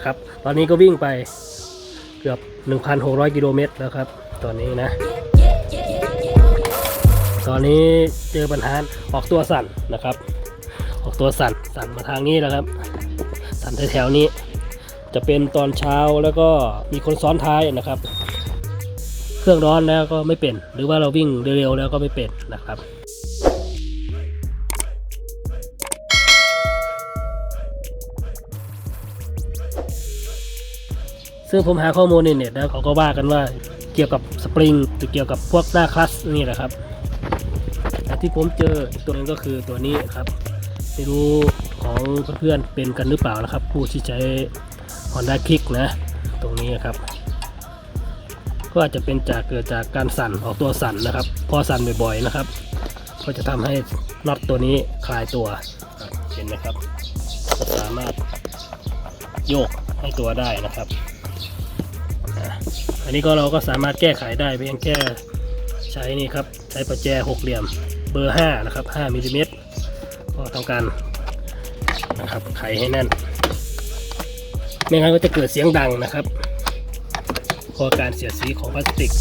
นะครับ ตอนนี้ก็วิ่งไปเกือบ 1,600 กิโลเมตรแล้วครับ ตอนนี้นะ ตอนนี้เจอปัญหาออกตัวสั่นนะครับ ออกตัวสั่นสั่นมาทางนี้แล้วครับ สั่นแถวๆนี้ จะเป็นตอนเช้าแล้วก็มีคนซ้อนท้ายนะครับ เครื่องร้อนแล้วก็ไม่เป็น หรือว่าเราวิ่งเร็วๆแล้วก็ไม่เป็นนะครับ ซึ่งผมหาข้อมูลในเน็ตแล้วเขาก็ว่ากันว่าเกี่ยวกับสปริงหรือเกี่ยวกับพวกหน้าคลัสนี่แหละครับแต่ที่ผมเจอตัวนึงก็คือตัวนี้ครับไม่รู้ของเพื่อนๆเป็นกันหรือเปล่านะครับ ผู้ที่ใช้ Honda Click นะ ตรงนี้ครับ ก็อาจจะเป็นจากเกิดจากการสั่นออกตัวสั่นนะครับ พอสั่นบ่อยๆนะครับ ก็จะทำให้น็อตตัวนี้คลายตัวเห็นไหมครับ สามารถโยกให้ตัวได้นะครับ อันนี้ก็เราก็สามารถแก้ไขได้เพียงแค่ใช้นี่ครับใช้ประแจหกเหลี่ยมเบอร์5นะครับ5มิลลิเมตรก็ทำการนะครับไขให้แน่นไม่งั้นก็จะเกิดเสียงดังนะครับเพราะการเสียดสีของพลาสติก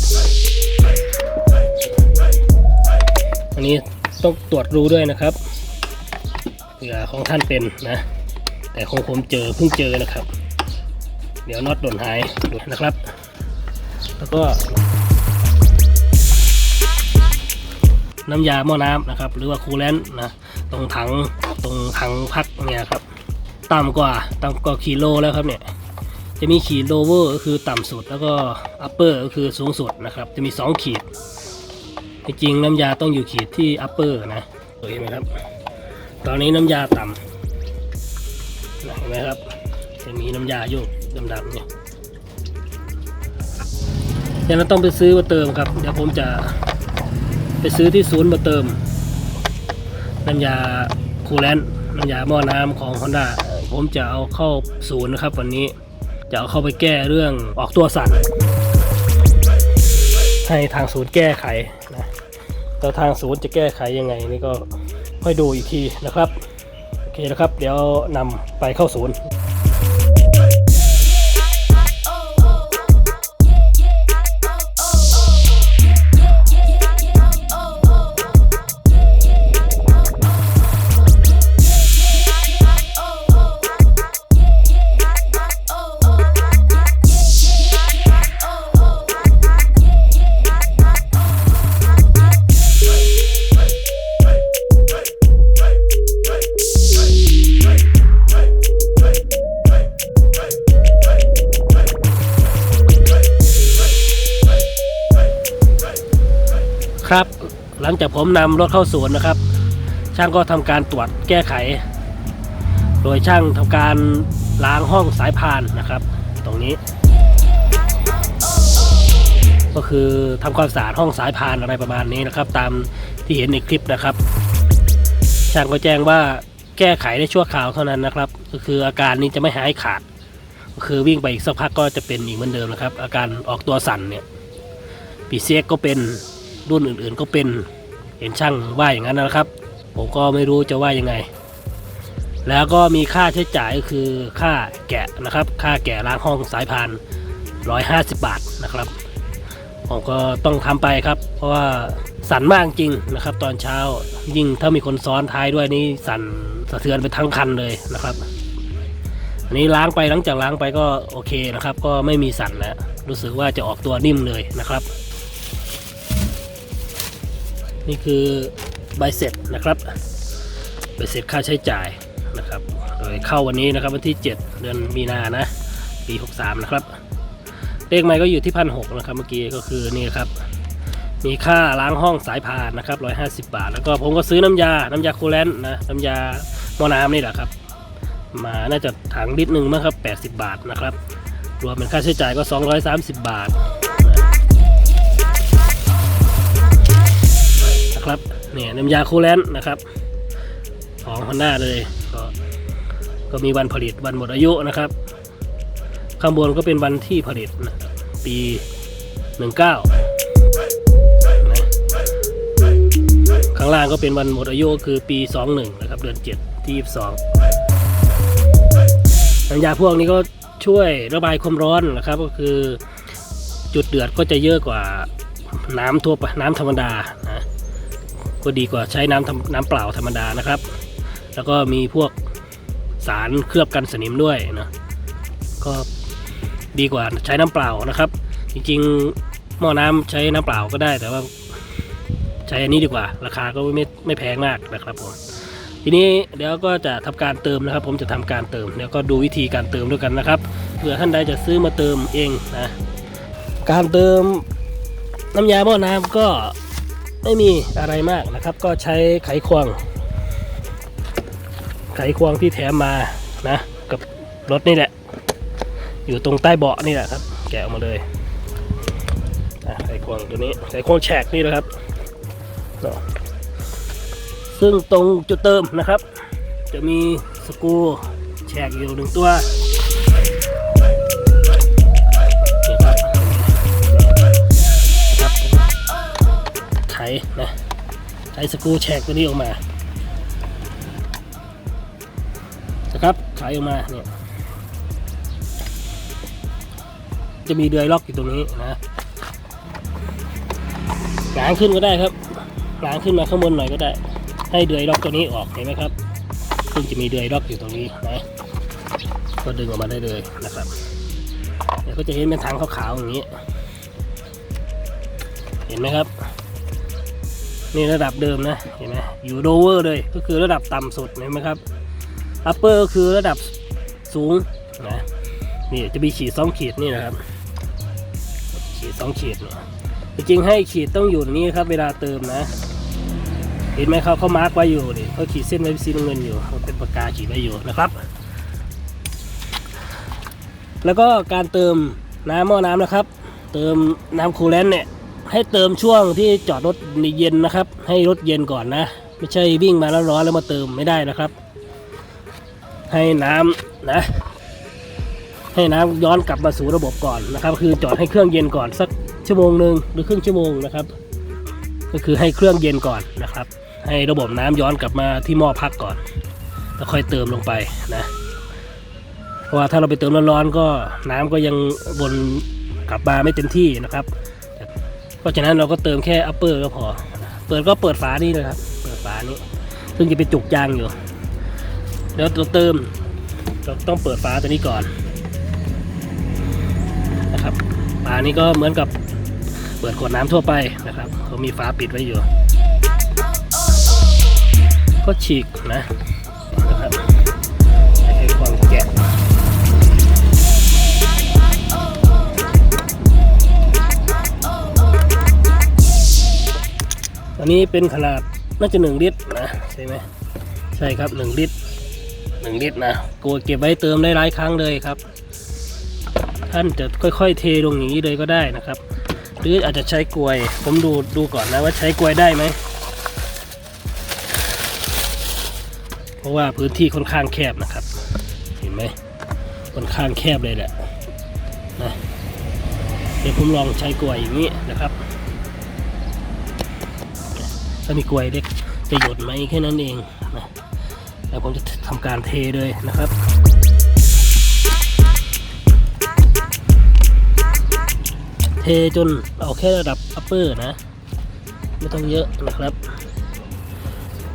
อันนี้ต้องตรวจรูด้วยนะครับเผื่อของท่านเป็นนะ แต่ของผมเจอเพิ่งเจอนะครับ เดี๋ยวน็อตหล่นหายดูนะครับ แล้วก็น้ำยาหม้อน้ำนะครับ หรือว่าคูลแลนต์นะตรงถังตรงถังพักเนี่ยครับ ต่ำกว่าต่ำกว่าขีโลแล้วครับเนี่ยจะมีขีดโลเวอร์ก็คือต่ำสุดแล้วก็อัปเปอร์ก็คือสูงสุดนะครับ จะมี 2 ขีดจริงน้ำยาต้องอยู่ขีดที่อัปเปอร์นะเห็นไหมครับ ตอนนี้น้ำยาต่ำเห็นไหมครับจะมีน้ำยาโยกดำๆเนี่ย ยวเราต้องไปซื้อมาเติมครับ เดี๋ยวผมจะไปซื้อที่ศูนย์มาเติมน้ำยาคูลแลนต์น้ำยาหม้อน้ำของ Honda ผมจะเอาเข้าศูนย์นะครับ วันนี้จะเอาเข้าไปแก้เรื่องออกตัวสั่น ให้ทางศูนย์แก้ไขนะแล้วทางศูนย์จะแก้ไขยังไงนี่ก็ค่อยดูอีกทีนะครับ โอเคนะครับ เดี๋ยวนำไปเข้าศูนย์ ครับ หลังจากผมนำรถเข้าศูนย์นะครับ ช่างก็ทำการตรวจแก้ไข โดยช่างทำการล้างห้องสายพานนะครับ ตรงนี้ ก็คือทำความสะอาดห้องสายพานอะไรประมาณนี้นะครับ ตามที่เห็นในคลิปนะครับ ช่างก็แจ้งว่าแก้ไขได้ชั่วคราวเท่านั้นนะครับ ก็คืออาการนี้จะไม่หายขาด ก็คือวิ่งไปอีกสักพักก็จะเป็นอีกเหมือนเดิมนะครับ อาการออกตัวสั่นเนี่ยปีเซียกก็เป็น รุ่นอื่นๆก็เป็นเห็นช่างว่าอย่างนั้นนะครับ ผมก็ไม่รู้จะว่ายังไง แล้วก็มีค่าใช้จ่ายก็คือค่าแกะนะครับ ค่าแกะล้างห้องสายพาน 150 บาทนะครับ ผมก็ต้องทำไปครับ เพราะว่าสั่นมากจริงนะครับ ตอนเช้ายิ่งถ้ามีคนซ้อนท้ายด้วยนี่สั่นสะเทือนไปทั้งคันเลยนะครับอันนี้ล้างไปหลังจากล้างไปก็โอเคนะครับ ก็ไม่มีสั่นแล้วรู้สึกว่าจะออกตัวนิ่มเลยนะครับ นี่คือใบเสร็จนะครับใบเสร็จค่าใช้จ่ายนะครับโดยเข้าวันนี้นะครับวันที่ 7 เดือนมีนานะ ปี 63 นะครับ เลขไม้ก็อยู่ที่พันหนะครับเมื่อกี้ก็คือนี่ครับ มีค่าล้างห้องสายพานนะครับ 150 บาท แล้วก็ผมก็ซื้อน้ำยา น้ำยาคูลแลนต์นะน้ำยาหม้อน้ำนี่แหละครับ มาน่าจะถังลิตรหนึ่งมั้งครับ 80 บาทนะครับ รวมเป็นค่าใช้จ่ายก็ 230 บาท นะครับเนี่ยน้ำยาคูลแลนต์นะครับ ของ Honda เลยก็ก็มีวันผลิตวันหมดอายุนะครับ ข้างบนก็เป็นวันที่ผลิตนะปี 19นะข้างล่างก็เป็นวันหมดอายุคือปี 21 นะครับ เดือน 7 ที่ 22น้ำยาพวกนี้ก็ช่วยระบายความร้อนนะครับ ก็คือจุดเดือดก็จะเยอะกว่าน้ำทั่วไปน้ำธรรมดา ก็ดีกว่าใช้น้ำน้ำเปล่าธรรมดานะครับ แล้วก็มีพวกสารเคลือบกันสนิมด้วยนะก็ดีกว่าใช้น้ำเปล่านะครับ จริงๆหม้อน้ำใช้น้ำเปล่าก็ได้แต่ว่าใช้อันนี้ดีกว่า ราคาก็ไม่ไม่แพงมากนะครับผมทีนี้เดี๋ยวก็จะทำการเติมนะครับ ผมจะทำการเติมเดี๋ยวก็ดูวิธีการเติมด้วยกันนะครับเผื่อท่านใดจะซื้อมาเติมเองนะการเติมน้ำยาหม้อน้ำก็ ไม่มีอะไรมากนะครับ ก็ใช้ไขควง ไขควงที่แถมมานะ กับรถนี่แหละ อยู่ตรงใต้เบาะนี่แหละครับ แกะออกมาเลยไขควงตัวนี้ไขควงแฉกนี่นะครับ ซึ่งตรงจุดเติมนะครับ จะมีสกูแฉกอยู่หนึ่งตัว นะไขสกรูแฉกตัวนี้ออกมานะครับไขออกมาเนี่ยจะมีเดือยล็อกอยู่ตรงนี้นะกลางขึ้นก็ได้ครับกลางขึ้นมาข้างบนหน่อยก็ได้ ให้เดือยล็อกตัวนี้ออกเห็นไหมครับซึ่งจะมีเดือยล็อกอยู่ตรงนี้นะก็ดึงออกมาได้เลยนะครับเดี๋ยวก็จะเห็นเป็นทางขาวๆอย่างนี้ เห็นไหมครับ นี่ระดับเดิมนะเห็นไหมอยู่โดเวอร์เลยก็คือระดับต่ำสุดเห็นไหมครับอัปเปอร์ก็คือระดับสูงนะนี่จะมีขีดสองขีดนี่นะครับ ขีดสองขีดเนี่ยจริงให้ขีดต้องอยู่นี้ครับ เวลาเติมนะ เห็นไหมครับเขามาร์กไว้อยู่นี่เขาขีดเส้นไว้สีน้ำเงินอยู่เขาเป็นปากกาขีดไว้อยู่นะครับ แล้วก็การเติมน้ำหม้อน้ำนะครับ เติมน้ำคูลแลนต์เนี่ย ให้เติมช่วงที่จอดรถในเย็นนะครับ ให้รถเย็นก่อนนะ ไม่ใช่วิ่งมาแล้วร้อนแล้วมาเติมไม่ได้นะครับ ให้น้ำนะ ให้น้ำย้อนกลับมาสู่ระบบก่อนนะครับ คือจอดให้เครื่องเย็นก่อนสักชั่วโมงหนึ่งหรือครึ่งชั่วโมงนะครับ ก็คือให้เครื่องเย็นก่อนนะครับ ให้ระบบน้ำย้อนกลับมาที่หม้อพักก่อน แล้วค่อยเติมลงไปนะเพราะว่าถ้าเราไปเติมร้อนๆก็น้ำก็ยังวนกลับมาไม่เต็มที่นะครับ เพราะฉะนั้นเราก็เติมแค่อัปเปอร์ก็พอ เปิดก็เปิดฝานี่เลยครับ เปิดฝานี้ ซึ่งจะเป็นจุกยางอยู่เดี๋ยวเราเติม เราต้องเปิดฝาตัวนี้ก่อนนะครับ ฝานี้ก็เหมือนกับเปิดขวดน้ำทั่วไปนะครับเขามีฝาปิดไว้อยู่ ก็ฉีกนะ อันนี้เป็นขนาดน่าจะหนึ่งลิตรนะใช่ไหมใช่ครับหนึ่งลิตรหนึ่งลิตรนะกลัวเก็บไว้เติมได้หลายครั้งเลยครับ ท่านจะค่อยๆ เทลงอย่างนี้เลยก็ได้นะครับ หรืออาจจะใช้กลวย ผมดูดูก่อนนะว่าใช้กลวยได้ไหมเพราะว่าพื้นที่ค่อนข้างแคบนะครับ เห็นไหมค่อนข้างแคบเลยแหละนะเดี๋ยวผมลองใช้กลวยอย่างนี้นะครับ มีกลวยเล็กจะหยดไหมแค่นั้นเองนะแล้วผมจะทำการเทเลยนะครับเทจนเอาแค่ระดับ upper นะ ไม่ต้องเยอะนะครับ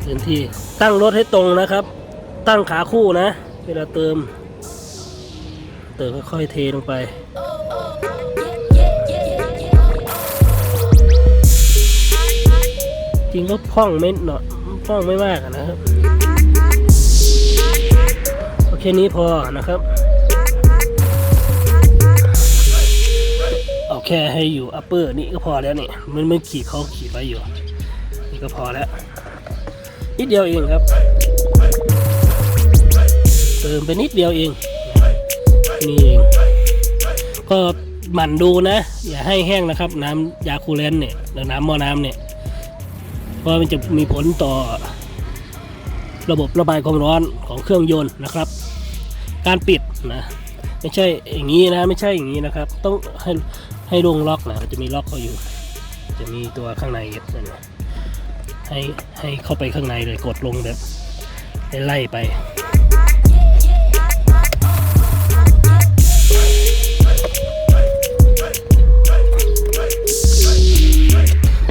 เต็มที่ตั้งรถให้ตรงนะครับ ตั้งขาคู่นะ เวลาเติม เติมค่อยๆเทลงไป ริงก็พ่องไม่หนอพ่องไม่มากนะครับ โอเคนี้พอนะครับ เอาแค่ให้อยู่ upper นี่ก็พอแล้วนี่มันไม่ขีดเขาขีดไว้อยู่ นี่ก็พอแล้วนิดเดียวเองครับ เติมไปนิดเดียวเองนี่เองก็หมั่นดูนะ อย่าให้แห้งนะครับ น้ำยาคูลเลนเนี่ยหรือน้ำม้อน้ำเนี่ย พราะมันจะมีผลต่อระบบระบายความร้อนของเครื่องยนต์นะครับ การปิดนะไม่ใช่อย่างนี้นะไม่ใช่อย่างนี้นะครับ ต้องให้ให้ลงล็อกนะจะมีล็อกเขาอยู่ จะมีตัวข้างในนะให้ให้เข้าไปข้างในเลยกดลงแบบไล่ไป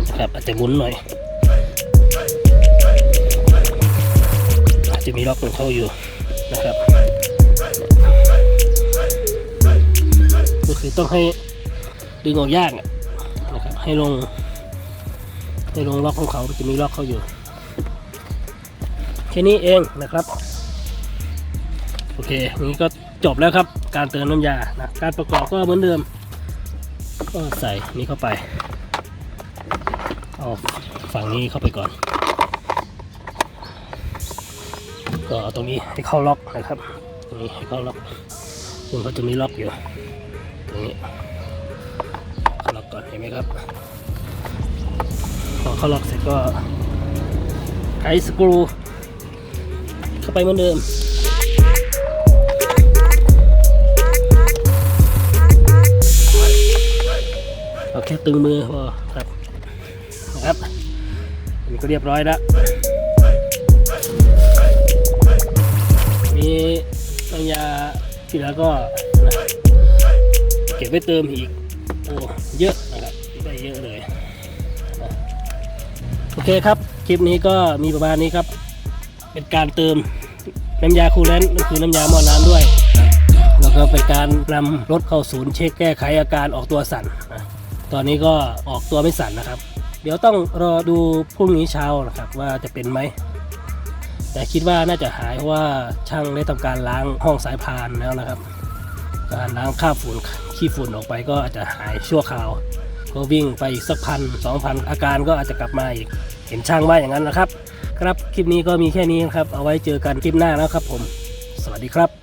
นะครับอาจจะมุนหน่อย จะมีล็อกของเขาอยู่นะครับ ก็คือต้องให้ดึงออกยากนะครับ ให้ลง ให้ลงล็อกของเขาจะมีล็อกเขาอยู่ แค่นี้เองนะครับ โอเคนี้ก็จบแล้วครับ การเติมน้ำยานะการประกอบก็เหมือนเดิม ก็ใส่นี้เข้าไป เอาฝั่งนี้เข้าไปก่อน ก็เอาตรงนี้ให้เข้าล็อกนะครับ ตรงนี้ให้เข้าล็อกซึ่งเขาจะมีล็อกอยู่ ตรงนี้เข้าล็อกก่อนเห็นไหมครับ พอเข้าล็อกเสร็จก็ไขสกรูเข้าไปเหมือนเดิมเอาแค่ตึงมือพอครับนะครับอันนี้ก็เรียบร้อยแล้ว มีน้ำยาที่แล้วก็นะเก็บไว้เติมอีกโอ้เยอะนะครับได้เยอะเลยนะโอเคครับ คลิปนี้ก็มีประมาณนี้ครับ เป็นการเติมน้ำยาคูลเลนต์ก็คือน้ำยาหม้อน้ำด้วยแล้วก็เป็นการนำรถเข้าศูนย์เช็คแก้ไขอาการออกตัวสั่นตอนนี้ก็ออกตัวไม่สั่นนะครับ เดี๋ยวต้องรอดูพรุ่งนี้เช้านะครับ ว่าจะเป็นไหม แต่คิดว่าน่าจะหายเพราะว่าช่างได้ทำการล้างห้องสายพานแล้วนะครับ การล้างคราบฝุ่นขี้ฝุ่นออกไปก็อาจจะหายชั่วคราวก็วิ่งไปอีกสักพันสองพันอาการก็อาจจะกลับมาอีกเห็นช่างว่าอย่างนั้นนะครับ ครับคลิปนี้ก็มีแค่นี้นะครับ เอาไว้เจอกันคลิปหน้าแล้วครับผม สวัสดีครับ